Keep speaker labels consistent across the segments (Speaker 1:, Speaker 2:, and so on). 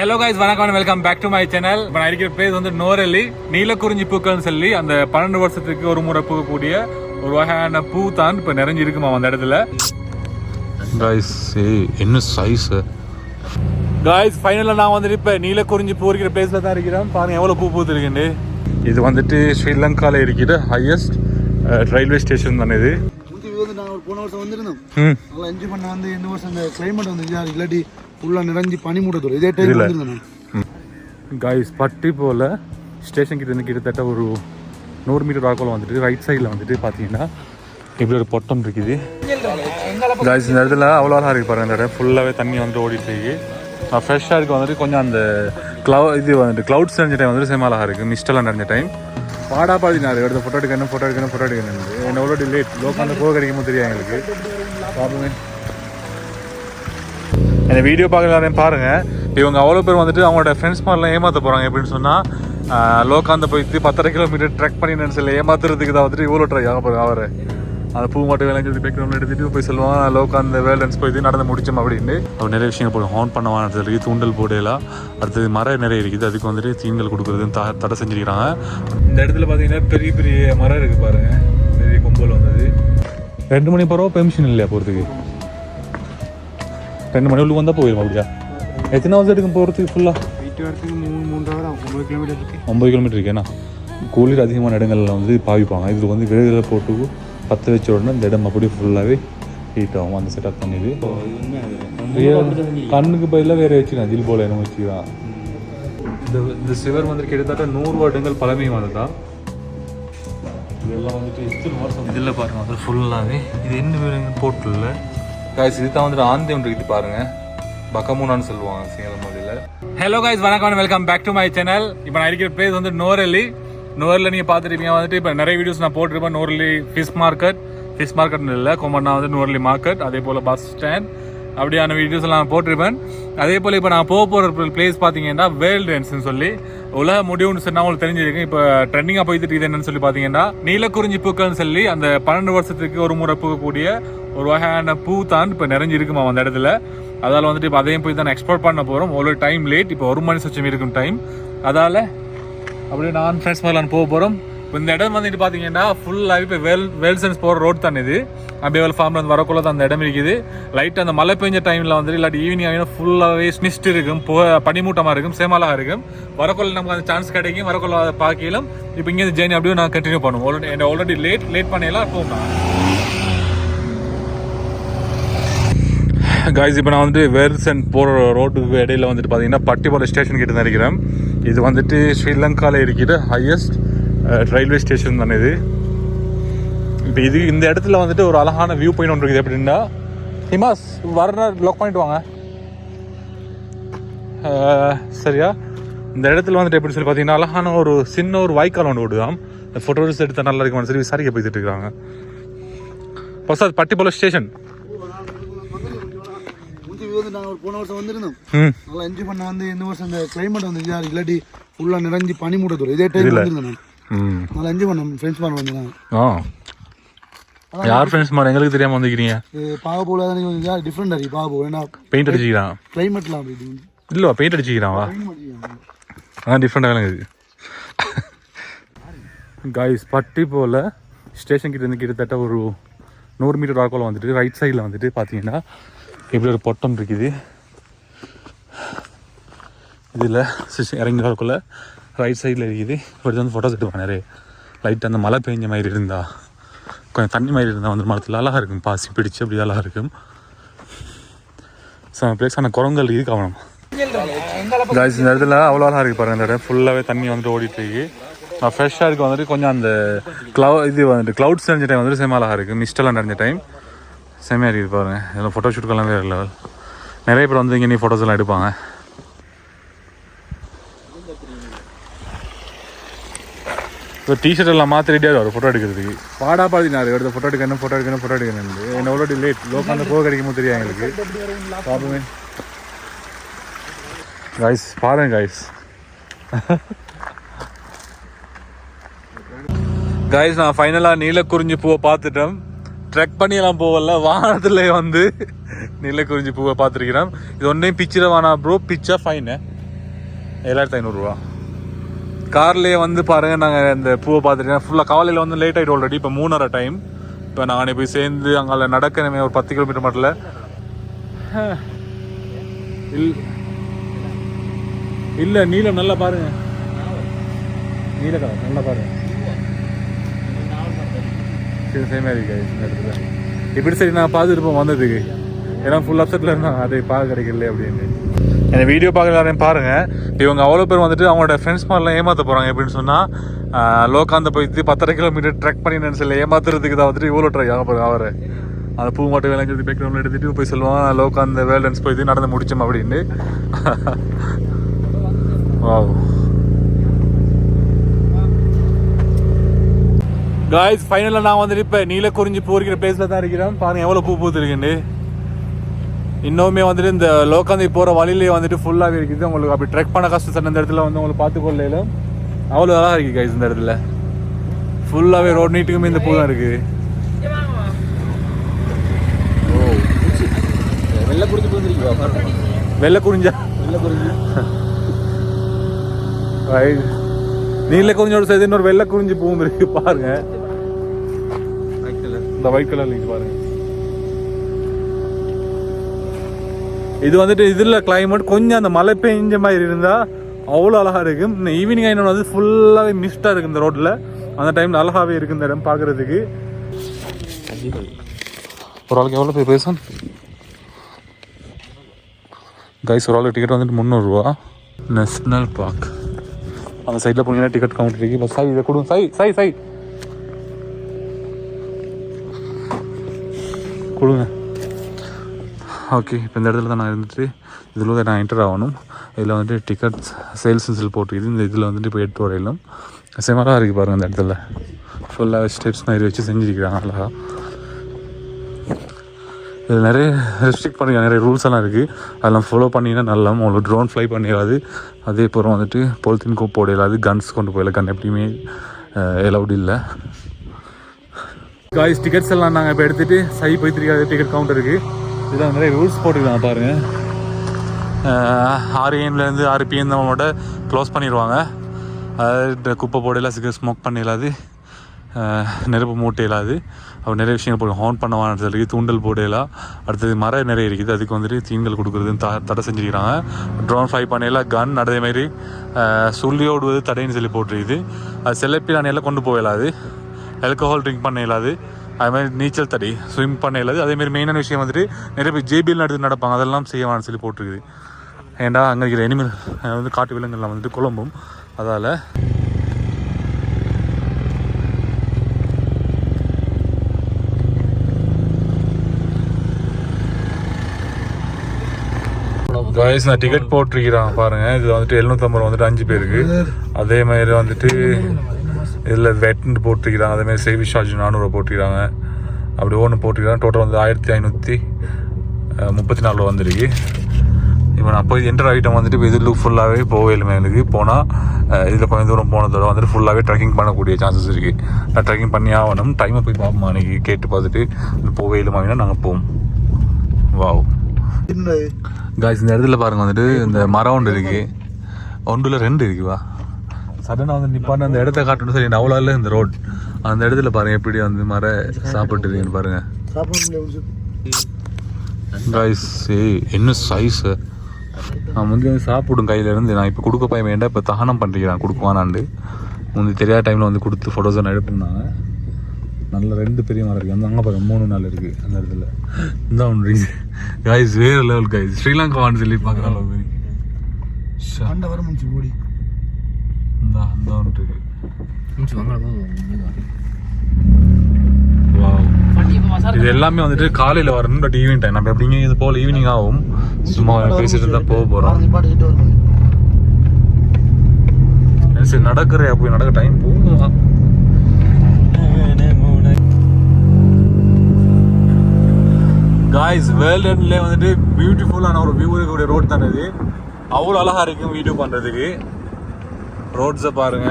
Speaker 1: Hello guys வணக்கம் welcome back to my channel இப்போ நான் இருக்கிற பிளேஸ் வந்து நோரெல்லி நீலக்குறிஞ்சி பூக்கள்னு சொல்லி அந்த பன்னெண்டு வருஷத்துக்கு ஒரு முறை பூக்கக்கூடிய ஒரு வகையான பூ தான் இப்போ நிறைஞ்சிருக்குமா அந்த இடத்துல?
Speaker 2: கைஸ் என்ன சைஸ்
Speaker 1: காய்ஸ் ஃபைனலாக நான் வந்துட்டு இப்போ நீலக்குறிஞ்சி பூ இருக்கிற பிளேஸில் தான் இருக்கிறேன். பாருங்க எவ்வளோ பூ பூத்துருக்குண்டு
Speaker 2: இது வந்துட்டு ஸ்ரீலங்காவில் இருக்கிற ஹையஸ்ட் ரயில்வே ஸ்டேஷன் தானே இது.
Speaker 3: போன வருஷம் வந்திருந்தோம். நல்லா என்ஜாய் பண்ண வந்து இந்த வருஷம் அந்த கிளைமேட் வந்து. இல்லாட்டி ஃபுல்லாக நிறைஞ்சி பனி மூட்டத்தோம் இதே டைம். வந்திருந்தேன்
Speaker 2: கைஸ் பட்டி போல் ஸ்டேஷன் கிட்ட இருந்து கிட்டத்தட்ட ஒரு நூறு மீட்டர் வாக்குள்ள வந்துட்டு ரைட் சைடில் வந்துட்டு பார்த்தீங்கன்னா இப்படி ஒரு பொட்டம் இருக்குது. கைஸ் இந்த இடத்துல அவ்வளோ அழகாக இருக்கு பாருங்க இந்த இடம். ஃபுல்லாகவே தண்ணி வந்துட்டு ஓடிட்டு இருக்கு. ஃப்ரெஷ்ஷாக இருக்க வந்துட்டு கொஞ்சம் அந்த க்ளவு இது வந்துட்டு க்ளவுட்ஸ் நிறைஞ்ச டைம் வந்துட்டு செம அழகாக இருக்குது மிஸ்டெல்லாம் நிறைஞ்ச டைம் பாடா பாடி நான் எடுத்து ஃபோட்டோ எடுக்கணும் ஃபோட்டோ எடுக்கணும் ஃபோட்டோ எடுக்கணும் என்ன எவ்வளோ லேட் லோக்கான போக கிடைக்குமோ தெரியும் எங்களுக்கு. பார்ப்போமே இந்த வீடியோ பார்க்குற எல்லாரையும் பாருங்கள் இவங்க அவ்வளோ பேர் வந்துட்டு அவங்களோட ஃப்ரெண்ட்ஸ் மாதிரிலாம் ஏமாற்ற போகிறாங்க எப்படின்னு சொன்னால் லோக்காந்த போயிட்டு பத்தரை கிலோமீட்டர் ட்ரெக் பண்ணி நினைச்சல ஏமாத்துறதுக்கு தான் வந்துட்டு இவ்வளோ ட்ரை ஆக போகிறாங்க அவர். அந்த பூ மட்டும் விளைஞ்சது பேக்ரவுண்ட் எடுத்துட்டு போய் சொல்லுவாங்க. லோக்காந்த வேலன்ஸ் போயிட்டு நடந்து முடிச்சோம் அப்படின்ட்டு அவர் நிறைய விஷயங்கள் போடும் ஹார்ன் பண்ண சொல்லி தூண்டல் போடையெல்லாம் அடுத்தது மரம் நிறைய இருக்குது. அதுக்கு வந்துட்டு தீண்டல் கொடுக்குறது த தடை செஞ்சிருக்கிறாங்க.
Speaker 1: இந்த இடத்துல பார்த்தீங்கன்னா பெரிய பெரிய மரம் இருக்கு பாருங்க. பெரிய கொம்பல் வந்தது.
Speaker 2: ரெண்டு மணி போகிறோம் பெர்மிஷன் இல்லையா போகிறதுக்கு ரெண்டு மணி உள்ள வந்தால் போயிடும் அப்படியா? எத்தனை ஹவர்ஸ் எடுக்கும் போகிறதுக்கு ஃபுல்லாக
Speaker 3: மூணு மூன்று ஹவர் ஒன்பது கிலோமீட்டர் இருக்கு.
Speaker 2: ஒம்பது கிலோமீட்டர் இருக்கேண்ணா கோயில் அதிகமான இடங்கள்ல வந்து பாவிப்பாங்க. இதில் வந்து விறகுல போட்டு பற்ற வச்ச உடனே இந்த இடம் அப்படியே ஃபுல்லாகவே ஹீட் ஆகும். அந்த செட்டப் பண்ணிது கண்ணுக்கு பதிலாக வேற வச்சுக்கலாம் ஜில் போல என்ன வச்சுக்கலாம் இந்த இந்த சிவர் வந்து கிட்டத்தட்ட நூறு வருடங்கள் பழமை வந்ததா இதெல்லாம் வந்துட்டு எத்தனை வருஷம்? இதில் பாருங்க அது ஃபுல்லாகவே இது என்ன வேணுங்க போட்டுல காய்ஸ் இது தான் வந்துட்டு ஆந்தி ஒன்று இருக்குது பாருங்க. பக்கமூனான்னு சொல்லுவாங்க சிங்கள மொழியில்.
Speaker 1: ஹலோ கைஸ் வணக்கம் welcome back to my channel இப்போ நான் இருக்கிற பிளேஸ் வந்து நோரெல்லி நோரில் நீங்கள் பார்த்துருப்பீங்க. வந்துட்டு இப்போ நிறைய வீடியோஸ் நான் போட்டிருப்பேன். நோர்லி ஃபிஷ் மார்க்கெட் ஃபிஷ் மார்க்கெட்னு இல்லை கொமண்ணா வந்து நோரெல்லி மார்க்கெட் அதே போல் பஸ் ஸ்டாண்ட் அப்படியான வீடியோஸ் எல்லாம் போட்டிருப்பேன். அதே போல் இப்போ நான் போக போகிற பிளேஸ் பார்த்தீங்கன்னா வேர்ல்டு டென்ஸ்னு சொல்லி உலக முடிவுன்னு சொன்னா உங்களுக்கு தெரிஞ்சிருக்கு இப்போ ட்ரெண்டிங்காக போயிட்டு இருக்குது என்னன்னு சொல்லி பார்த்தீங்கன்னா நீலக்குறிஞ்சி பூக்கள்னு சொல்லி அந்த பன்னெண்டு வருஷத்துக்கு ஒரு முறை பூக்கக்கூடிய ஒரு வகையான பூ தான் இப்போ நிறைஞ்சிருக்குமா அந்த இடத்துல. அதால் வந்துட்டு இப்போ அதையும் போய் தான் எக்ஸ்போர்ட் பண்ண போகிறோம் ஒரு டைம் லேட் இப்போ ஒரு மணி சச்சம் இருக்கும் டைம் அதால் அப்படியே நான் ஃப்ரெண்ட்ஸ் மாதிரிலாம் போக போகிறோம் இப்போ இந்த இடம் வந்துட்டு பார்த்தீங்கன்னா ஃபுல்லாகவே இப்போ வேல் வேல்சன்ஸ் போகிற ரோட் தான் இது. அபியவல் ஃபார்ம்ல வந்து வரக்குள்ள தான் அந்த இடம் இருக்குது. லைட் அந்த மழை பெஞ்ச டைமில் வந்துட்டு இல்லாட்டி ஈவினிங் ஆகினா ஃபுல்லாகவே ஸ்னிஸ்ட் இருக்கும் புக பனிமூட்டமாக இருக்கும் சேமலாக இருக்கும். வரக்குள்ள நமக்கு அந்த சான்ஸ் கிடைக்கும் வரக்குள்ள அதை பார்க்கலாம் இப்போ இங்கே ஜேர்னி அப்படியே நான் கண்டினியூ பண்ணுவோம். ஆல்ரெடி ஆல்ரெடி லேட் லேட் பண்ணிடலாம் போகலாம்
Speaker 2: காய்ஸ் இப்போ நான் வந்துட்டு வேர்சன் போகிற ரோட்டுக்கு இடையில வந்துட்டு பார்த்தீங்கன்னா பட்டிபாளையம் ஸ்டேஷன் கிட்ட தான் இருக்கிறேன். இது வந்துட்டு ஸ்ரீலங்காவில் இருக்கிற ஹையஸ்ட் ரயில்வே ஸ்டேஷன் தானே இது. இப்போ இது இந்த இடத்துல வந்துட்டு ஒரு அழகான வியூ பாயிண்ட் ஒன்று இருக்குது. எப்படின்னா ஹிமாஸ் வர ப்ளாக் பண்ணிட்டு வாங்க. சரியா? இந்த இடத்துல வந்துட்டு எப்படி சொல்லி பார்த்தீங்கன்னா அழகான ஒரு சின்ன ஒரு வாய்க்கால் ஒன்று விடுதாம். ஃபோட்டோஸ் எடுத்தால் நல்லா இருக்குமான்னு சொல்லி விசாரிக்க போயிட்டு இருக்காங்க. பசாத் பட்டிப்பாளைய ஸ்டேஷன்
Speaker 3: நாங்கள் ஒரு போன வருஷம் வந்திருந்தோம். நல்லா என்ஜாய் பண்ண வந்து இந்த வருஷம் அந்த கிளைமேட் வந்து. இல்லாட்டி ஃபுல்லாக நிறைஞ்சி பனி மூட்டத்தோம் இதே டைம் வந்திருந்தேன் நான் நல்லா என்ஜாய் பண்ணோம். ஃப்ரெண்ட்ஸ் மாதிரி வந்தேன்
Speaker 2: ஆ. யார் ஃப்ரெண்ட்ஸ் மாதிரி எங்களுக்கு தெரியாம வந்துக்கிறீங்க
Speaker 3: இது பாக போல தான் கொஞ்சம் டிஃப்ரெண்ட் ஏன்னா
Speaker 2: பெயிண்ட் அடிச்சுக்கிறான்
Speaker 3: கிளைமேட்லாம் அப்படி.
Speaker 2: இல்லைவா பெயிண்ட் அடிச்சுக்கிறான் வா.
Speaker 3: Climate அடிக்கிறாங்க.
Speaker 2: அதான் டிஃப்ரெண்டாக விளங்குது காய்ஸ் பட்டி போல் ஸ்டேஷன் கிட்ட இருந்து கிட்டத்தட்ட ஒரு நூறு மீட்டர் வாக்குள்ள வந்துட்டு ரைட் சைடில் வந்துட்டு பார்த்தீங்கன்னா இப்படி ஒரு பொட்டம் இருக்குது. இதில் இறங்கி வரக்குள்ள ரைட் சைடில் இருக்குது. இப்படி வந்து ஃபோட்டோஸ் எடுப்பாங்க நிறைய லைட் அந்த மழை பெஞ்ச மாதிரி இருந்தா கொஞ்சம் தண்ணி மாதிரி இருந்தால் வந்து மரத்தில் அழகாக இருக்கும். பாசி பிடிச்சு அப்படி அழகாக இருக்கும். ஸோ பிளேஸ் ஆனால் குரங்கல் இது கவனம். காய்ஸ் இந்த இடத்துல அவ்வளோ அழகாக இருக்குது பாருங்கள் இந்த இடம். ஃபுல்லாகவே தண்ணி வந்துட்டு ஓடிட்டு இருக்கு. ஃப்ரெஷ்ஷாக இருக்க வந்துட்டு கொஞ்சம் அந்த க்ளவு இது வந்துட்டு க்ளவுட்ஸ் நிறைஞ்ச டைம் வந்துட்டு செம அழகாக இருக்குது மிஸ்டெல்லாம் நிறைஞ்ச டைம் செம்மையாக இருக்குது பாருங்க. இதெல்லாம் ஃபோட்டோ ஷூட்டுக்கெல்லாம் வேறு லெவல் நிறைய பேர் வந்து இங்கே நீ ஃபோட்டோஸ் எல்லாம் எடுப்பாங்க. இப்போ டிஷர்ட் எல்லாம் மாற்றி ரெடியாக ஒரு ஃபோட்டோ எடுக்கிறதுக்கு. பாடா பாதி நான் எடுத்த ஃபோட்டோ எடுக்கணும் ஃபோட்டோ எடுக்கணும் ஃபோட்டோ எடுக்கணும் என்ன ஆல்ரெடி லேட் லோக்கான போக கிடைக்குமோ தெரியும் எங்களுக்கு. பார்ப்போமே காய்ஸ் பாருங்க காய்ஸ்
Speaker 1: கைஸ் நான் ஃபைனலாக நீலக்குறிஞ்சி பூவை பார்த்துட்டேன் ட்ரெக் பண்ணியெல்லாம் போகல. வானத்தில் வந்து நீலக்குறிஞ்சி பூவை பார்த்துருக்கிறேன் இது ஒன்றையும் பிச்சில் வானா ப்ரோ பிச்சா ஃபைனு
Speaker 2: ஏழாயிரத்தி ஐநூறுரூவா கார்லேயே வந்து பாருங்க நாங்கள் இந்த பூவை பார்த்துருக்கோம் ஃபுல்லாக காலையில் வந்து லேட் ஆகிட்டு ஆல்ரெடி இப்போ மூணரை டைம் இப்போ நாங்கள் போய் சேர்ந்து அங்கே நடக்கணுமே ஒரு பத்து கிலோமீட்டர் மட்டும் இல் இல்லை நீளம் நல்லா பாருங்க. நீல கலர் நல்லா பாருங்க. சரி சேமே இருக்கு இந்த இடத்துல. இப்படி சரி நான் பார்த்துருப்போம் வந்ததுக்கு. ஏன்னா ஃபுல் அப்செட்டில் இருந்தாங்க. அதை பார்க்க கிடைக்கல அப்படின்னு. இந்த வீடியோ பார்க்குற எல்லாரையும் பாருங்கள் இவங்க அவ்வளோ பேர் வந்துட்டு அவங்களோட ஃப்ரெண்ட்ஸ் மாதிரிலாம் ஏமாற்ற போகிறாங்க எப்படின்னு சொன்னால் லோக்காந்த போயிட்டு பத்தரை கிலோமீட்டர் ட்ரெக் பண்ணி சொல்லி ஏமாத்துறதுக்கு தான் வந்துட்டு இவ்வளோ ட்ரை ஆக போகிறேன் அவர். அந்த பூ மட்டும் விளைஞ்சது பேக்ரவுண்டில் எடுத்துகிட்டு போய் சொல்லுவான் லோக்காந்த வேலன்ஸ் போயிட்டு நடந்து முடிச்சோம் அப்படின்னு. வாவ். காய்ஸ் ஃபைனலாக நான் வந்துட்டு இப்போ நீலக்குறிஞ்சி பூ இருக்கிற பிளேஸில் தான் இருக்கிறேன். பாருங்க எவ்வளோ பூ பூத்துருக்குன்னு. இன்னுமே வந்துட்டு இந்த லோக்காந்தி போகிற வழியிலே வந்துட்டு ஃபுல்லாகவே இருக்குது. உங்களுக்கு அப்படி ட்ரெக் பண்ண கஷ்டம் சார் இந்த இடத்துல வந்து உங்களுக்கு பார்த்துக்கொள்ளையிலும் அவ்வளோ அழகாக இருக்குது கைஸ் இந்த இடத்துல. ஃபுல்லாகவே ரோட் நீட்டுக்குமே இந்த பூ தான் இருக்குது
Speaker 4: வெள்ளை
Speaker 2: குறிஞ்சா
Speaker 4: வெள்ளை குடிச்சு
Speaker 2: நீல குறிஞ்சோட சேர்த்து இன்னொரு வெள்ளை குறிஞ்சி பூவும் இருக்கு பாருங்க. இந்த ஒயிட் கலர் இருக்கு பாருங்க. இது வந்துட்டு இதுல கிளைமேட் கொஞ்சம் அந்த மழை பெஞ்ச மாதிரி இருந்தா அவ்வளோ அழகா இருக்கும். இந்த ஈவினிங் ஆயினோட வந்து ஃபுல்லாகவே மிஸ்டாக இருக்கு இந்த ரோட்டில் அந்த டைம்ல அழகாவே இருக்கு இந்த இடம் பார்க்கறதுக்கு ஒரு ஆளுக்கு எவ்வளோ பேர் பேசும் கைஸ் ஒரு ஆளுக்கு டிக்கெட் வந்துட்டு முந்நூறுரூவா நேஷ்னல் பார்க் அந்த சைடில் போனீங்கன்னா டிக்கெட் கவுண்டர் இருக்கு. இப்போ சை இதை கொடுங்க. சை சை சை கொடுங்க. ஓகே இப்போ இந்த இடத்துல தான் நான் இருந்துட்டு இதில் வந்து நான் என்டர் ஆகணும். இதில் வந்துட்டு டிக்கெட் சேல்ஸ் சில் இந்த இதில் வந்துட்டு இப்போ எட்டு வரையிலும். செமராக இருக்குது பாருங்கள் இந்த இடத்துல. ஃபுல்லாக ஸ்டெப்ஸ் மாதிரி வச்சு செஞ்சுருக்கிறாங்க அழகாக இதில் நிறைய ரெஸ்ட்ரிக்ட் பண்ணிக்கலாம் நிறைய ரூல்ஸ் எல்லாம் இருக்குது அதெல்லாம் ஃபாலோ பண்ணிங்கன்னா நல்லா உங்களுக்கு ட்ரோன் ஃப்ளை பண்ணிடாது அதே போல் வந்துட்டு பொலித்தீன் கோப் இல்லாது கன்ஸ் கொண்டு போயிடல கன் எப்படியுமே எலவுட் இல்லை. காய்ஸ் டிக்கெட்ஸ் எல்லாம் நாங்கள் இப்போ எடுத்துகிட்டு சை போய் டிக்கெட் கவுண்டருக்கு இருக்குது நிறைய ரூல்ஸ் போட்டுருக்காங்க பாருங்கள் ஆறு ஏஎம்லேருந்து ஆறு பிஎம் நம்மளோட க்ளோஸ் பண்ணிடுவாங்க. அதாவது குப்பை போடையில சிகரெட் ஸ்மோக் பண்ணிடலாது நெருப்பு மூட்டை இயலாது நிறைய விஷயங்கள் போடும் ஹார்ன் பண்ண வேணாம் சொல்லி தூண்டல் போடையிலாம் அடுத்தது மரம் நிறைய இருக்குது அதுக்கு வந்துட்டு தீன்கள் கொடுக்குறதுன்னு த தடை செஞ்சுக்கிறாங்க ட்ரோன் ஃபை பண்ணையில் கன் அதே மாதிரி சொல்லி ஓடுவது தடைன்னு சொல்லி போட்டுருக்குது. அது செல்லப்பி அணையில் கொண்டு போயிடலாது ஆல்கஹால் ட்ரிங்க் பண்ண இயலாது. அது மாதிரி நீச்சல் தடை ஸ்விம் பண்ண இயலாது. அதே மாதிரி மெயினான விஷயம் வந்துட்டு நிறைய பேர் ஜேபிஎல் நடந்து நடப்பாங்க. அதெல்லாம் செய்ய சொல்லி போட்டிருக்குது. ஏன்டா அங்கே இருக்கிற எனிமல் வந்து காட்டு விலங்குகள்லாம் வந்துட்டு குழம்பும். அதால் காய்ஸ் நான் டிக்கெட் போட்டிருக்கிறான் பாருங்க. இது வந்துட்டு எழுநூத்தம்பது வந்துட்டு அஞ்சு பேருக்கு. அதே மாதிரி வந்துட்டு இதில் வெட்னு போட்டிருக்கிறாங்க. அதே மாதிரி சேவிஸ் சார்ஜ் நானூறுரூவா போட்டிருக்காங்க அப்படி ஒன்று போட்டிருக்காங்க டோட்டல் வந்து ஆயிரத்தி ஐநூற்றி முப்பத்தி நாலு ரூபா வந்துருக்கு. இப்போ நான் போய் என்டர் ஐட்டம் வந்துட்டு இப்போ இதில் ஃபுல்லாகவே போவேலுமே எனக்கு. போனால் இதில் கொஞ்சம் தூரம் போனதோட வந்துட்டு ஃபுல்லாகவே ட்ரெக்கிங் பண்ணக்கூடிய சான்சஸ் இருக்குது நான் ட்ரெக்கிங் பண்ணி ஆகணும். டைமை போய் பார்ப்போம் அன்றைக்கி கேட்டு பார்த்துட்டு போவேலுமாங்கன்னா நாங்கள் போவோம். வாவ் காய்ஸ் இந்த இடத்துல பாருங்க வந்துட்டு இந்த மரம் ஒன்று இருக்கு. ஒன்றுல ரெண்டு இருக்குவா? சடனாக வந்து நிப்பான்னு அந்த இடத்த காட்டணும். சரி நவலால இந்த ரோட் அந்த இடத்துல பாருங்க எப்படி வந்து மர சாப்பிட்டு பாருங்க.
Speaker 3: சாப்பிட
Speaker 2: ஏய் என்ன சைஸ் நான் முந்தி வந்து சாப்பிடும் கையில இருந்து நான் இப்போ கொடுக்க பையன் வேண்டாம் இப்போ தகனம் பண்ணிக்கிறான் கொடுக்குவானாண்டு. முந்தி தெரியாத டைமில் வந்து கொடுத்து ஃபோட்டோஸ் நான். எடுப்புனாங்க நல்ல ரெண்டு பெரிய மரம் இருக்குது அந்த அங்கே பாருங்க மூணு நாள் இருக்குது அந்த இடத்துல. இந்த ஒன்று காய்ஸ் வேறு லெவல் காய்ஸ் ஸ்ரீலங்காவான்னு சொல்லி பார்க்குற அளவுக்கு
Speaker 3: முடிச்சு ஓடி.
Speaker 2: அந்த இருக்கு. இது எல்லாமே வந்துட்டு காலையில வரணும் பட் ஈவினிங் டைம் நம்ம எப்படிங்க இது போல ஈவினிங் ஆகும் சும்மா பேசிட்டு இருந்தா போக
Speaker 3: வரணும்
Speaker 2: சரி நடக்கிற போய் நடக்க டைம் போகுமா காய்ஸ் வேர்ல்டுலே வந்துட்டு பியூட்டிஃபுல்லான ஒரு வியூ இருக்கக்கூடிய ரோட் தானே இது அவ்வளோ அழகா இருக்கும் வீடியோ பண்றதுக்கு ரோட்ஸை பாருங்க.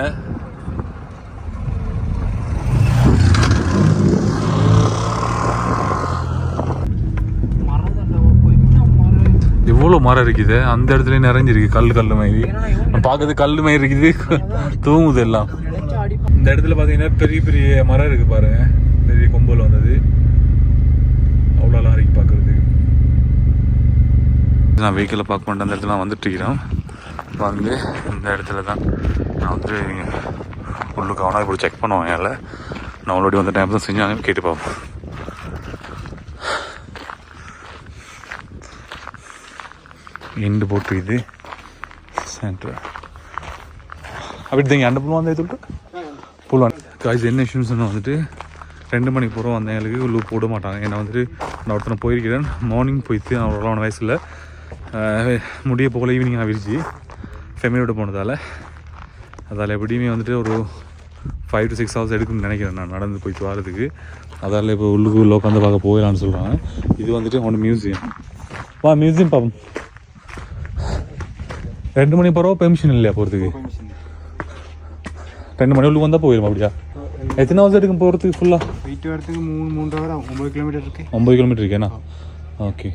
Speaker 2: எவ்வளோ மரம் இருக்குது. அந்த இடத்துல நிறைஞ்சிருக்கு. கல் கல் மாதிரி நான் பார்க்கறது கல் மாதிரி இருக்குது. தூங்குது எல்லாம். இந்த இடத்துல பார்த்தீங்கன்னா பெரிய பெரிய மரம் இருக்கு பாருங்க. பெரிய கொம்பல் வந்தது. அவ்வளோ இருக்கு பார்க்கறதுக்கு. நான் வெஹிக்கிளை பார்க்க மாட்டேன் அந்த இடத்துல வந்துட்டு இருக்கிறேன் வந்து இந்த இடத்துல தான். நான் வந்து உள்ளுக்கு கவனாக இப்படி செக் பண்ணுவேன் ஏன்ல நான் ஆல்ரெடி வந்த டைம் தான் செஞ்சாங்க கேட்டு பார்ப்போம். எண்டு போட்டு இது. சென்டர் அப்படி தான் அண்ட புல் வந்தே தொட்டு புல் காய்ச்சி என்ன இஷ்யூன்னு சொன்னால் வந்துட்டு ரெண்டு மணிக்கு பூரா வந்தவங்களுக்கு உள்ளு போட மாட்டாங்க. ஏன்னா வந்துட்டு நான் ஒருத்தனை போயிருக்கிறேன். மார்னிங் போயிட்டு அவ்வளோ வயசில் முடிய போகல ஈவினிங் ஆகிருச்சு. ஃபெமிலியோட போனதால் அதால் எப்படியுமே வந்துட்டு ஒரு ஃபைவ் டு சிக்ஸ் ஹவர்ஸ் எடுக்கும்னு நினைக்கிறேன் நான் நடந்து போயிட்டு வரதுக்கு. அதால் இப்போ உள்ளுக்கு உள்ள உட்காந்து பார்க்க போயிடலான்னு சொல்கிறாங்க இது வந்துட்டு ஒன்று மியூசியம் வா மியூசியம் பார்ப்போம் ரெண்டு மணி போகிறோம் பெர்மிஷன் இல்லையா போகிறதுக்கு ரெண்டு மணி உள்ளுக்கு வந்தால் போயிடும் அப்படியா? எத்தனை ஹவர்ஸ் எடுக்கும் போகிறதுக்கு ஃபுல்லாக
Speaker 3: போயிட்டு வரதுக்கு மூணு மூன்றரை வரும் ஒன்பது கிலோமீட்டர் இருக்கு.
Speaker 2: ஒம்பது கிலோமீட்டர் இருக்கேண்ணா ஓகே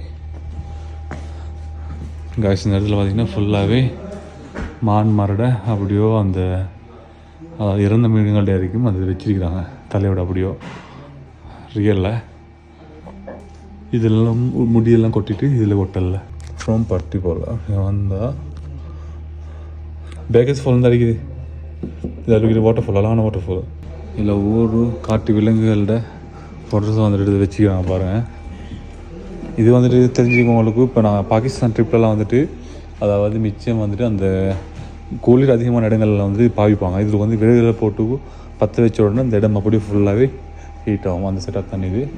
Speaker 2: காய்ஸ் இந்த இடத்துல பார்த்தீங்கன்னா ஃபுல்லாகவே மான் மரடை அப்படியோ அந்த இறந்த மிருகங்கள்ட்ட வரைக்கும் அது வச்சிருக்கிறாங்க. தலையோட அப்படியோ. ரியலில் இதெல்லாம் மு- முடியெல்லாம் கொட்டிட்டு இதில் கொட்டல ஃப்ரம் பட்டி போல். வந்தால் பேக்கஸ் ஃபால் தான் அடிக்குது இது அடிக்கிற வாட்டர் ஃபால் அழகான வாட்டர் ஃபால் இதில் ஒவ்வொரு காட்டு விலங்குகளோட ஃபோட்டோஸை வந்துட்டு எடுத்து வச்சுக்கிறாங்க பாருங்கள் இது வந்துட்டு தெரிஞ்சுக்கவங்களுக்கு இப்போ நான் பாகிஸ்தான் ட்ரிப்லலாம் வந்துட்டு அதாவது மிச்சம் வந்துட்டு அந்த குளிர் அதிகமான இடங்கள்ல வந்து பாவிப்பாங்க. இதில் வந்து விறகுல போட்டு பற்ற வச்ச உடனே அந்த இடம் அப்படியே ஃபுல்லாகவே ஹீட் ஆகும். அந்த செட்டப் தான் இது.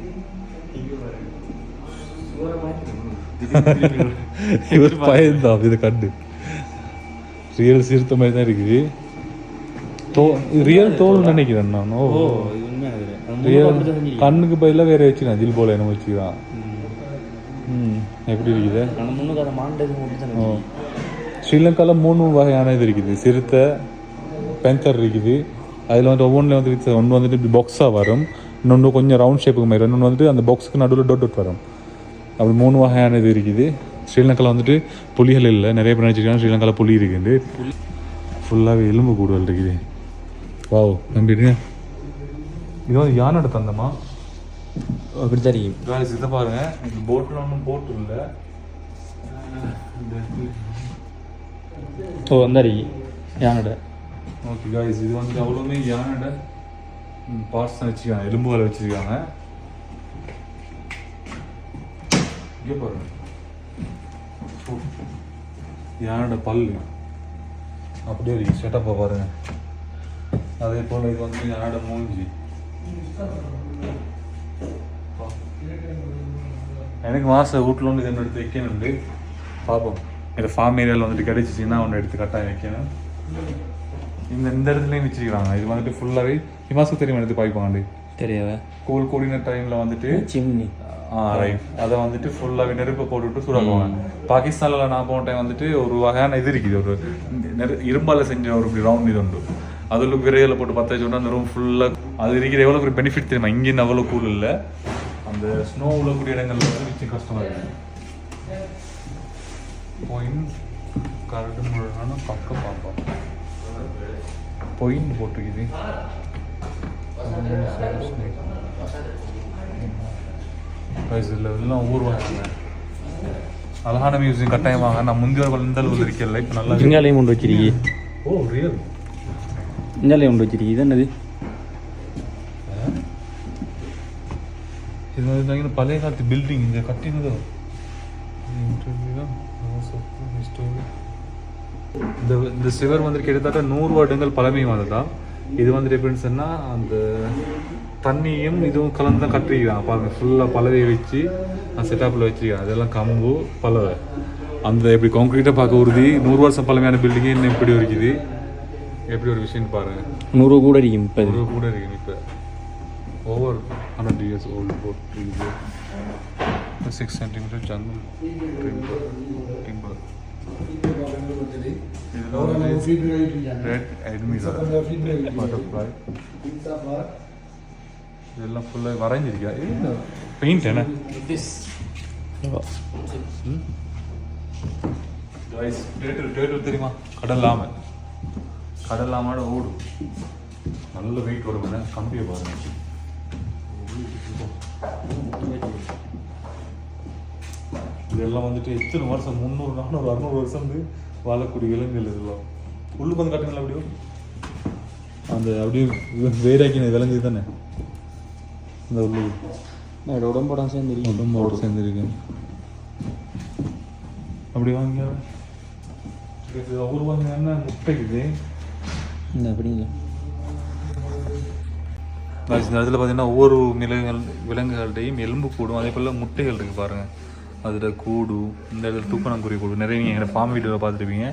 Speaker 2: இவர் பயந்தான் இது கண்டு. ரியல் சிறுத்த மாதிரி தான் இருக்குது. தோ ரியல் தோல் நினைக்கிறேன் நான். ஓ. ரியல் கண்ணுக்கு பதிலாக வேற வச்சுக்கலாம் ஜில் போல என்ன வச்சுக்கிறான். ம். எப்படி இருக்குது. ஸ்ரீலங்காவில் மூணு வகையான இது இருக்குது. சிறுத்தை பென்தர் இருக்குது. அதில் வந்து ஒவ்வொன்றில் வந்து வித் ஒன்று வந்துட்டு இப்படி பாக்ஸாக வரும். இன்னொன்று கொஞ்சம் ரவுண்ட் ஷேப்புக்கு மாதிரி இன்னொன்று வந்துட்டு அந்த பாக்ஸுக்கு நடுவில் டொட் டொட் வரும். அப்படி மூணு வகையான இது இருக்குது. ஸ்ரீலங்காவில் வந்துட்டு புலிகள் இல்லை. நிறைய பேர் நினச்சிருக்காங்க ஸ்ரீலங்காவில் புலி இருக்குது ஃபுல்லாகவே எலும்பு கூடுதல் இருக்குது. வாவ் நம்பிடுங்க. இது வந்து யானோட தந்தமா?
Speaker 4: அப்படி இருக்கும்
Speaker 2: வேலை இதை பாருங்க. போட்டில் ஒன்றும் போட்டு இல்லை.
Speaker 4: ஓ அந்த யானோட
Speaker 2: ஓகே காய்ஸ் இது வந்து அவ்வளோமே யானோட பார்ட்ஸ் தான் வச்சுருக்காங்க எலும்புகளை வச்சுருக்காங்க. இங்கே பாருங்க. யானோட பல் அப்படியே இருக்கு செட்டப்பை பாருங்க. அதே போல் இது வந்து யானோட மூஞ்சி. எனக்கு மாச வீட்டில் ஒன்று இது எடுத்து வைக்கணுண்டு பார்ப்போம் இந்த ஃபார்ம் ஏரியாவில் வந்துட்டு கிடைச்சிச்சின்னா ஒன்று எடுத்து கட்டாயம் வைக்கணும். இந்த இந்த இடத்துலையும் வச்சிருக்கிறாங்க. இது வந்துட்டு ஃபுல்லாகவே ஹிமாசுக்கு தெரியும் எடுத்து பாய்ப்பாங்க
Speaker 4: தெரியாத.
Speaker 2: கோல் கூடின டைமில் வந்துட்டு
Speaker 4: சிம்னி
Speaker 2: ஆ ரைட் அதை வந்துட்டு ஃபுல்லாகவே நெருப்பை போட்டுவிட்டு சூடாக்குவாங்க. பாகிஸ்தானில் நான் போன டைம் வந்துட்டு ஒரு வகையான இது இருக்குது. ஒரு நெரு இரும்பால் செஞ்ச ஒரு இப்படி ரவுண்ட் இது உண்டு. அதில் விரையில் போட்டு பற்ற வச்சோன்னா அந்த ரூம் ஃபுல்லாக அது இருக்கிற எவ்வளோ ஒரு பெனிஃபிட் தெரியுமா? இங்கேயும் அவ்வளோ கூல் இல்லை. அந்த ஸ்னோ உள்ளக்கூடிய இடங்கள்ல வந்து கஷ்டமாக இருக்கு. பொயின் கரடு முழுனா பக்கம் பார்ப்போம் பொயின் போட்டுக்குது. இதில் எல்லாம் ஊர்வாங்க அழகான மியூசியம் கட்டாயமாக நான் முந்தைய ஒரு இந்த அளவில் இருக்கல இப்போ நல்லா.
Speaker 4: இங்காலையும் கொண்டு வச்சிருக்கி.
Speaker 2: ஓ ரியல்
Speaker 4: இங்காலையும் கொண்டு வச்சிருக்கி. இது என்னது?
Speaker 2: இது வந்து பழைய காலத்து பில்டிங் இந்த கட்டினதோ? இந்த இந்த சிவர் வந்து கிட்டத்தட்ட நூறு வருடங்கள் பழமை வந்ததான் இது வந்து எப்படின்னு சொன்னா அந்த தண்ணியும் இதுவும் கலந்து தான் கட்டிருக்காங்க பாருங்க ஃபுல்லாக பலவையை வச்சு செட்டப்பில் வச்சிருக்காங்க. அதெல்லாம் கம்பு பலவை அந்த எப்படி கான்க்ரீட்டாக பார்க்க உறுதி. நூறு வருஷம் பழமையான பில்டிங்கே இன்னும் இப்படி இருக்குது. எப்படி ஒரு விஷயம் பாருங்க.
Speaker 4: நூறு கூட இருக்கும் இப்போ.
Speaker 2: ஒரு கூட இருக்கு இப்போ. Over hundred years old boat six centimetre ஜன்னல் ரெட் அட்மிரா பட்டர்ஃப்ளை இதெல்லாம் ஃபுல்லாக வரைஞ்சிருக்கா பெயிண்ட் என்ன கைஸ் டேட்டர் டேட்டர் தெரியுமா கடல் ஆமை கடல் ஆமாட ஓடும் நல்ல வெயிட் வரும் கம்பியை பாருங்க இதெல்லாம் வந்துட்டு எத்தனை வருஷம் முந்நூறு நானூறு அறுநூறு வருஷம் வந்து வாழக்கூடிய விலங்குகள் இதெல்லாம் உள்ளுக்கு வந்து காட்டுங்களா அப்படியோ. அந்த அப்படியே வேறாக்கின விலங்கு தானே? இந்த உள்ளுக்கு
Speaker 4: என்னோட உடம்போட சேர்ந்து
Speaker 2: உடம்போடு சேர்ந்துருக்கு அப்படி வாங்க. ஒரு வாங்க என்ன முட்டைக்குது?
Speaker 4: அப்படிங்களா
Speaker 2: இந்த இடத்துல பார்த்தீங்கன்னா ஒவ்வொரு விலங்குகள் விலங்குகள்டையும் எலும்பு கூடும் அதே போல் முட்டைகள் இருக்குது பாருங்கள் அதில் கூடு இந்த இடத்துல தூக்கணாங்குருவி கூடு. நிறைய நீங்கள் எங்கள் ஃபார்ம் வீடியோவில் பார்த்துருப்பீங்க.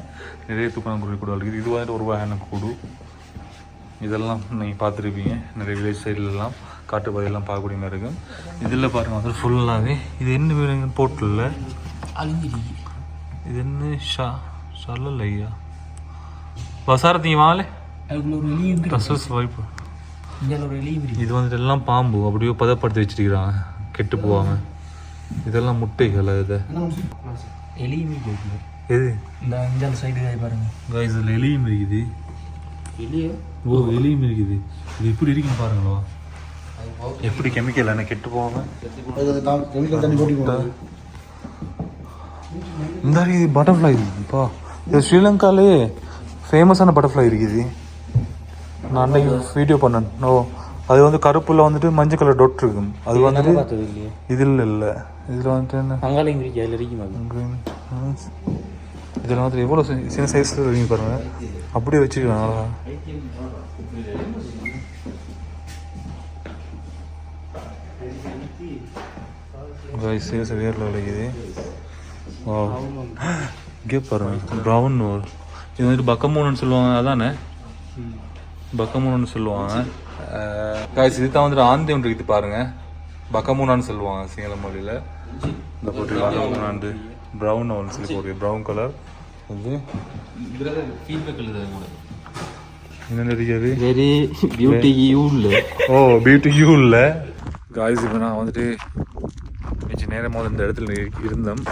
Speaker 2: நிறைய தூக்கணாங்குருவி கூடு இருக்குது. இது வந்துட்டு ஒரு வகையான கூடு. இதெல்லாம் நீங்கள் பார்த்துருப்பீங்க. நிறைய வில்லேஜ் சைட்லலாம் காட்டுப்பாதையெல்லாம் பார்க்கக்கூடிய மாதிரி இருக்கும். இதில் பாருங்கள் வந்து ஃபுல்லாகவே இது என்ன விலங்கு போட்டில்
Speaker 4: அழிஞ்சிரி
Speaker 2: இது என்ன? ஷா சொல்லல ஐயா வசாரத்தீங்க வாங்கலே ரசஸ் வாய்ப்பு. இது வந்துட்டு எல்லாம் பாம்பு. அப்படியே பதப்படுத்தி வச்சிருக்கிறாங்க கெட்டு போவாங்க இதெல்லாம் முட்டைகள் இது?
Speaker 4: எலியும்
Speaker 2: எது?
Speaker 4: இந்த இந்த சைடு பாருங்க.
Speaker 2: Guys, இதுல எலியும் இருக்குது
Speaker 4: எலியோ?
Speaker 2: ஓ எலியும் இருக்குது இது எப்படி இருக்குன்னு பாருங்களா. எப்படி கெமிக்கல் என்ன கெட்டு போகாம?
Speaker 3: கெமிக்கல் தண்ணி போட்டி
Speaker 2: இந்த இது பட்டர்ஃப்ளை இருக்குப்பா இது ஸ்ரீலங்காலே ஃபேமஸான பட்டர்ஃப்ளை இருக்குது. நான் அன்னைக்கு வீடியோ பண்ணேன். ஓ அது வந்து கருப்புல வந்துட்டு மஞ்சள் கலர் டொட் இருக்கும். அது வந்துட்டு இதில் இல்லை. இதில் வந்துட்டு என்ன. இதில் வந்துட்டு எவ்வளோ சின்ன சைஸில் இருக்கீங்க பாருங்க. அப்படியே வச்சுக்கலாம் அழகா காய்ஸ் சீரியஸ் வேரில் விளைக்குது வா இங்கே பாருங்க ப்ரௌன் இது வந்துட்டு பக்கமூணுன்னு சொல்லுவாங்க அதானே? பக்கமூணுன்னு சொல்லுவாங்க. காய்ஸ் இது தான் வந்துட்டு ஆந்தி ஒன்று இருக்குது பாருங்க. பக்கமூனான்னு சொல்லுவாங்க சிங்கள மொழியில். இந்த போட்டு பக்கமூனாண்டு ப்ரௌன் ஒன்று சொல்லி போட்டு ப்ரௌன் கலர் இது? என்ன தெரியாது
Speaker 4: வெரி பியூட்டி யூல்ல
Speaker 2: ஓ பியூட்டி யூ இல்லை. காய்ஸ் இப்போ நான் வந்துட்டு கொஞ்சம் நேரமாக இந்த இடத்துல இரு- இருந்தோம்.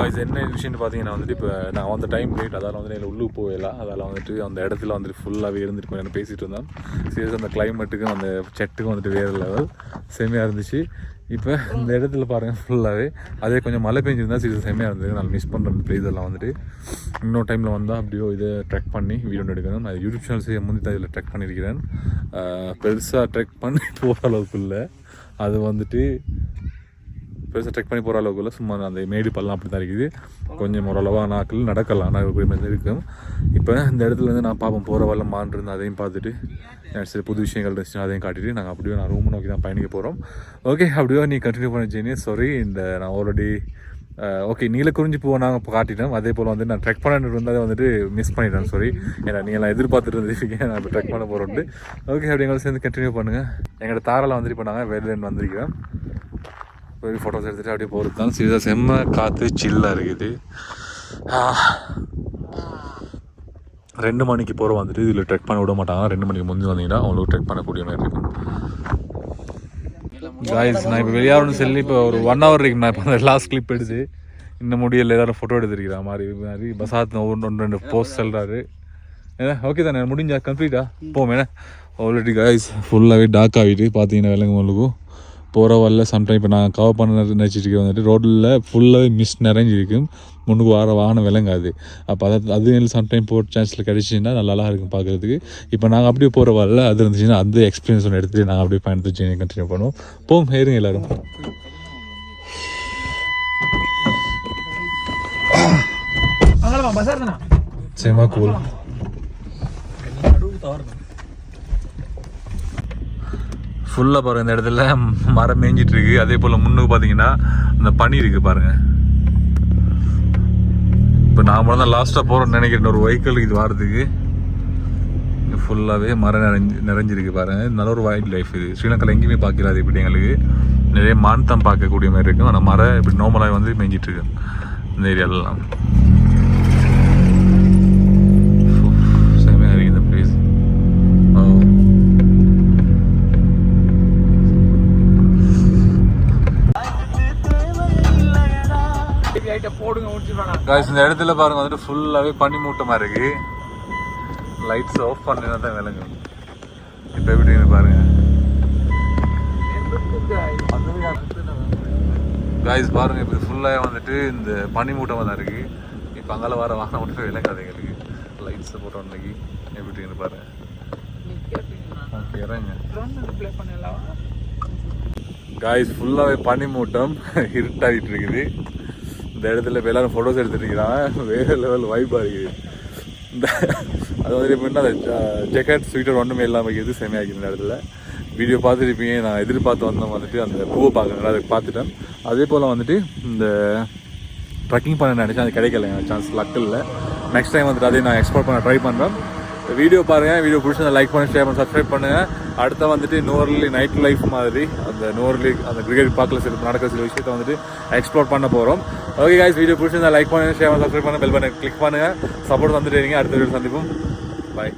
Speaker 2: காய்ஸ் என்ன விஷயம்னு பார்த்தீங்கன்னா வந்துட்டு இப்போ நான் வந்த டைம் லேட் அதால் வந்து எங்களை உள்ளுக்கு போகலாம் அதால் வந்துட்டு அந்த இடத்துல வந்துட்டு ஃபுல்லாகவே இருந்துட்டு கொஞ்சம் நேரம் பேசிகிட்டு இருந்தோம். சீரியஸ் அந்த கிளைமேட்டுக்கும் அந்த செட்டுக்கும் வந்துட்டு வேறு லெவல் செம்மையாக இருந்துச்சு. இப்போ இந்த இடத்துல பாருங்கள் ஃபுல்லாகவே அதே கொஞ்சம் மழை பெஞ்சிருந்தால் சீரியஸ் செம்மையாக இருந்தது. நான் மிஸ் பண்ணுறேன் ப்ளேஸ் எல்லாம் வந்துட்டு. இன்னொரு டைமில் வந்தால் அப்படியோ இதை ட்ரெக் பண்ணி வீடியோ எடுக்கணும். நான் யூடியூப் சேனல் முந்தி தான் இதில் ட்ரெக் பண்ணியிருக்கிறேன். பெருசாக ட்ரெக் பண்ணி போகிற அளவுக்கு இல்லை. அது வந்துட்டு பெருசாக ட்ரெக் பண்ணி போகிற அளவுக்குள்ள சும்மா அந்த மேடு பள்ளம் அப்படி தான் இருக்குது. கொஞ்சம் ஓரளவாக நாட்கள் நடக்கலாம். நான் மாதிரி இருக்கும். இப்போ இந்த இடத்துல இருந்து நான் பார்ப்போம் போகிற வரலாம் மாண்டிருந்து அதையும் பார்த்துட்டு சில புது விஷயங்கள் இருந்துச்சுன்னா அதையும் காட்டிட்டு நாங்கள் அப்படியே நான் ரூம் நோக்கி தான் பயணிக்க போகிறோம் ஓகே அப்படியே நீ கண்டினியூ பண்ண ஜெனி சாரி இந்த நான் ஆல்ரெடி ஓகே நீலக்குறிஞ்சி பூவை நாங்கள் இப்போ காட்டிட்டோம் அதே போல் வந்து நான் ட்ரெக் பண்ணிட்டு இருந்ததை வந்துட்டு மிஸ் பண்ணிட்டேன். சாரி ஏன்னா நீ எல்லாம் எதிர்பார்த்துட்டு இருந்தீங்க நான் இப்போ ட்ரெக் பண்ண போகிறோன்ட்டு ஓகே அப்படி எங்களை சேர்ந்து கண்டினியூ பண்ணுங்கள் எங்களோட தாராளம் வந்துட்டு இப்போ நாங்கள் வெளிலேருந்து வந்திருக்கிறோம். போய் ஃபோட்டோஸ் எடுத்துகிட்டு அப்படியே போகிறது தான் சீரியஸாக செம்ம காற்று சில்லாக இருக்குது. ரெண்டு மணிக்கு போகிற வந்துட்டு இதில் ட்ரெக் பண்ண விட மாட்டாங்க. ரெண்டு மணிக்கு முந்தி வந்தீங்கன்னா அவங்களுக்கு ட்ரெக் பண்ணக்கூடிய மாதிரி இருக்கும். காய்ஸ் நான் இப்போ வெளியாகணும்னு சொல்லி இப்போ ஒரு ஒன் ஹவர் இருக்கு. நான் இப்போ அந்த லாஸ்ட் கிளிப் எடுத்து இன்னும் முடியல எல்லாரும் ஃபோட்டோ எடுத்துருக்கிற மாதிரி மாதிரி பசாத் ஒன்று ஒன்று ரெண்டு போஸ்ட் சொல்கிறாரு ஏன்னா ஓகே தானே? முடிஞ்சா கம்ப்ளீட்டா போமே ஆல்ரெடி காய்ஸ் ஃபுல்லாகவே டாக் ஆகிட்டு பார்த்தீங்கன்னா விலங்கு முழுக்கும் போகிற வரல சம்டைம் இப்போ நான் கவர் பண்ண நினச்சிட்டு வந்துட்டு ரோட்டில் ஃபுல்லாகவே மிஸ் நிறைஞ்சிருக்கும் முன்னுக்கு வர வாகனம் விளங்காது. அப்போ அது அது சம்டைம் போகிற சான்ஸில் கிடச்சிச்சின்னா நல்லா இருக்கும் பார்க்குறதுக்கு இப்போ நாங்கள் அப்படியே போகிற வரல அது இருந்துச்சுன்னா அந்த எக்ஸ்பீரியன்ஸ் ஒன்று எடுத்துகிட்டு நாங்கள் அப்படியே பயணத்தை கண்டினியூ பண்ணுவோம். போம் ஏறுங்க எல்லாரும். செம கூல் ஃபுல்லாக பாருங்கள் இந்த இடத்துல மரம் மேய்ஞ்சிட்டு இருக்கு அதே போல் முன்னுக்கு பார்த்தீங்கன்னா இந்த பனி இருக்குது பாருங்கள் இப்போ நான் மட்டும் தான் லாஸ்ட்டாக போகிறோம்னு நினைக்கிறேன். ஒரு வெஹிக்கிள் இது வாரத்துக்கு. ஃபுல்லாகவே மரம் நிறைஞ்சு நிறைஞ்சிருக்கு பாருங்கள் நல்ல ஒரு வைல்ட் லைஃப் இது. ஸ்ரீலங்காவில் எங்கேயுமே பார்க்கலாது இப்படி எங்களுக்கு. நிறைய மான்தம் பார்க்கக்கூடிய மாதிரி இருக்கும். ஆனால் மரம் இப்படி நார்மலாக வந்து மேய்ஞ்சிட்டு இருக்கு இந்த ஏரியாலலாம் காய்ஸ் இந்த இடத்துல பாருங்க வந்துட்டு ஃபுல்லாகவே பனி மூட்டமா இருக்கு. லைட்ஸ் ஆஃப் பண்ணினா தான் விளங்கும். இப்போ எப்படி பாருங்கள் பாருங்க. காய்ஸ் பாருங்க இப்போ ஃபுல்லாக வந்துட்டு இந்த பனி மூட்டமாக தான் இருக்கு. இப்போ அங்கால வர வாகனம் மட்டும் விளங்காது எங்களுக்கு. லைட்ஸ் போட்டோம் இன்னைக்கு எப்படின்னு இருக்கு பாருங்க. காய்ஸ் ஃபுல்லாகவே பனி மூட்டம் இருட்டாகிட்டு இருக்குது. இந்த இடத்துல இப்போ எல்லாரும் ஃபோட்டோஸ் எடுத்துருக்கிறாங்க வேறு லெவல் வைப்பாக இருக்குது இந்த அது மாதிரி எப்படின்னா அந்த ஜெக்கெட் ஸ்வீட்டர் ஒன்றுமே இல்லாமல் இருக்குது செமையாக்கி இந்த இடத்துல. வீடியோ பார்த்துருப்பீங்க. நான் எதிர்பார்த்து வந்தோம் வந்துட்டு அந்த பூவை பார்க்குறேன் அதை பார்த்துட்டேன். அதே போல் வந்துட்டு இந்த ட்ரக்கிங் பண்ண நினச்சேன். அது கிடைக்கல. எனக்கு சான்ஸ் லக் இல்லை. நெக்ஸ்ட் டைம் வந்துட்டு அதே நான் எக்ஸ்போர்ட் பண்ண ட்ரை பண்ணுறேன் வீடியோ பாருங்கள் வீடியோ பிடிச்சி லைக் பண்ணி ஷேர் பண்ணி சப்ஸ்கிரைப் பண்ணுங்கள் அடுத்த வந்துட்டு நோர்லி நைட் லைஃப் மாதிரி அந்த நோர்லி அந்த கிரிக்கெட் பார்க்கல சில நடக்கிற சில விஷயத்தை வந்துட்டு எக்ஸ்ப்ளோர் பண்ண போகிறோம் ஓகே guys வீடியோ பிடிச்சிருந்தா லைக் பண்ணுங்கள் ஷேர் பண்ணி சப்ஸ்கிரைப் பண்ணுங்க பெல் பண்ணுங்கள் கிளிக் பண்ணுங்கள் சப்போர்ட் வந்துட்டு இருங்க. அடுத்த வீடியோ சந்திப்போம். பாய்